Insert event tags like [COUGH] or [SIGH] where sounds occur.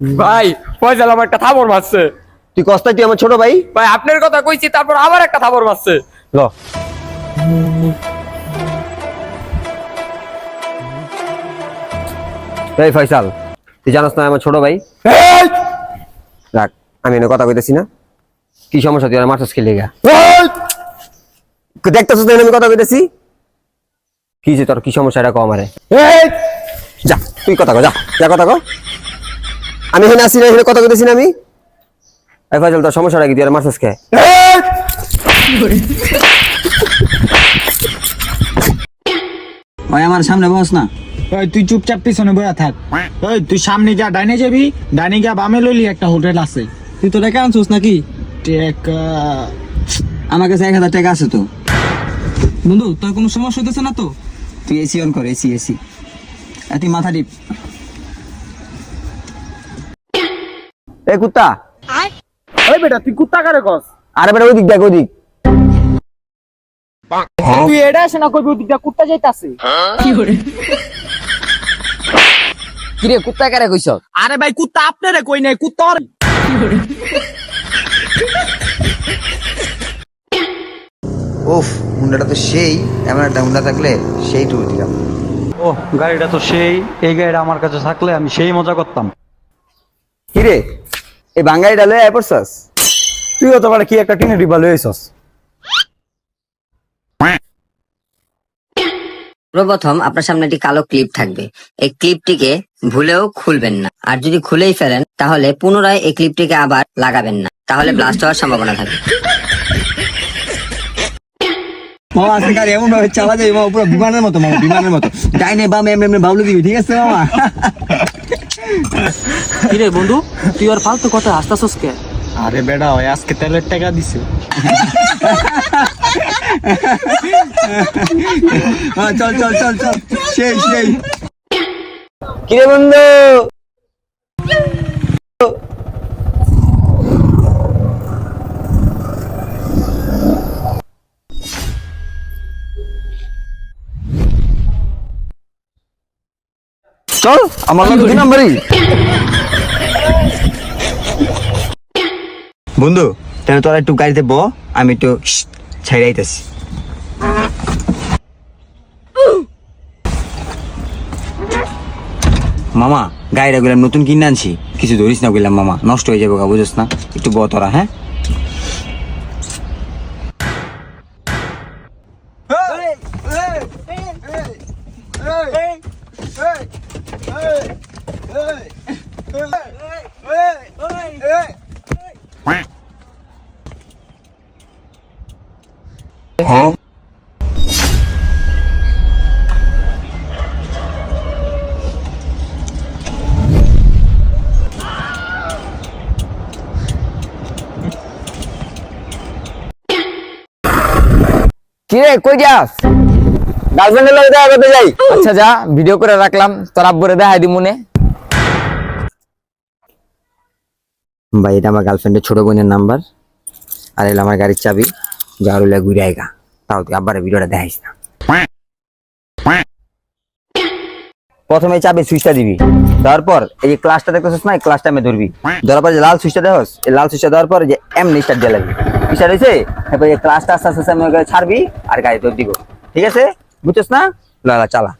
ভাই ফয়সাল আমার একটা থাবর মারছে। তুই কস্তায় তুই আমার ছোট ভাই? ভাই আপনার কথা কইছি তারপর আবার একটা থাবর মারছে। ল। এই ফয়সাল তুই জানাস না আমার ছোট ভাই? এই! রাখ আমি এনে কথা কইতেছি না। কি সমস্যা তুই মার্চস খেলে গা! দেখতেছিস না আমি কথা কইতেছি? কি যে তোর কি সমস্যা এটা কম আমারে? এই! যা তুই কথা কো যা যা কথা কো। আমি এখানে আসি না এখানে কথা কইতেছি না আমি? এই ফয়সাল তোর সমস্যাটা কি? তুই আর! আমার সামনে বস না। ওই তুই চুপচাপ পিছনে বয়া থাক। ওই তুই সামনে যা ডাইনে যাবি ডাইনে গিয়া বামে লইলি একটা হোটেল আছে। তুই তো টাকা আনছিস নাকি? টেকা আমার কাছে এক হাজার টাকা আছে তো। বন্ধু তোর কোনো সমস্যা হতেছে না তো? তুই এসি অন কর এসি এসি তুই মাথা টিপ। এই কুত্তা। ওই বেটা তুই কুত্তা কারে কস? আরে বেটা ওই দিক দেখ ওই দিক তুই এটা আসে না কইবি ওদিকটা কুত্তা যাইতাছে। কিরে কুত্তা কারে কইছ? আরে ভাই কুত্তা আপনারে কই নাই কুত্তা ওফ হুন্ডাটা তো সেই এমন একটা হুন্ডা থাকলে সেই ট্যুর দিলাম। ও গাড়িটা তো সেই এই গাড়িটা আমার কাছে থাকলে আমি সেই মজা করতাম। কিরে এই বাঙ্গাইটা লয়ে আয় পড়ছস? তুইও তো কি একটা টিনে ডিবা লইছস সর্বপ্রথম আপনার সামনে একটি কালো ক্লিপ থাকবে। এই ক্লিপটিকে ভুলেও খুলবেন না। আর যদি খুলেই ফেলেন তাহলে পুনরায় এই ক্লিপটিকে আবার লাগাবেন না। তাহলে ব্লাস্ট হওয়ার সম্ভাবনা থাকে। মামা আজকে গাড়ি এমন ভাবে চালা মামা পুরো বিমানের মতো মামা বিমানের মতো। ডাইনে বামে এমনি এমনি বাবলু দিবি ঠিক আছে মামা? কিরে বন্ধু তুই আর ফালতু কথা হাসতাছস কে? আরে বেড়া ওই আজকে তেলের টাকা দিছে। [LAUGHS] হ্যাঁ, চল চল চল চল। সেই সেই। কিরে বন্ধু? চল আমার লগে দুই নাম্বারই বন্ধু তাহলে তোরা একটু গাড়িতে ব, আমি একটু ছাইড়ে আইতেছি মামা, গাড়িটা গেলাম, নতুন কিনে আনছি। কিছু ধরিস না গেলাম, মামা। নষ্ট হয়ে যাবে গা বুঝছ না। একটু ব তোরা হ্যাঁ? কিরে কই যাস? গার্লফ্রেন্ডের লগে দেখা করতে যাই। আচ্ছা যা ভিডিও করে রাখলাম তোর আব্বুরে দেখাই দি মনে। ভাই এটা আমার গার্লফ্রেন্ডের ছোট বোনের নাম্বার। আর এলো আমার গাড়ির চাবি। যাওয়ার ঘুরে আইগা। তাও তুই আব্বারে ভিডিওটা দেখাইস না। প্রথমে চাবি সুইচটা দিবি। তারপর এই যে ক্লাসটা দেখতেছিস না, এই ক্লাসটা আমি ধরবি ধরার পর যে লাল সুইচটা দেখস এই লাল সুইচটা দেওয়ার পর যে এমনি স্টার্ট দিয়ে লাগবি। স্টার্ট হয়েছে তারপর এই ক্লাসটা আস্তে আস্তে আমি ছাড়বি আর গাড়ি তোর দিব। ঠিক আছে? বুঝছিস না? লালা চালা।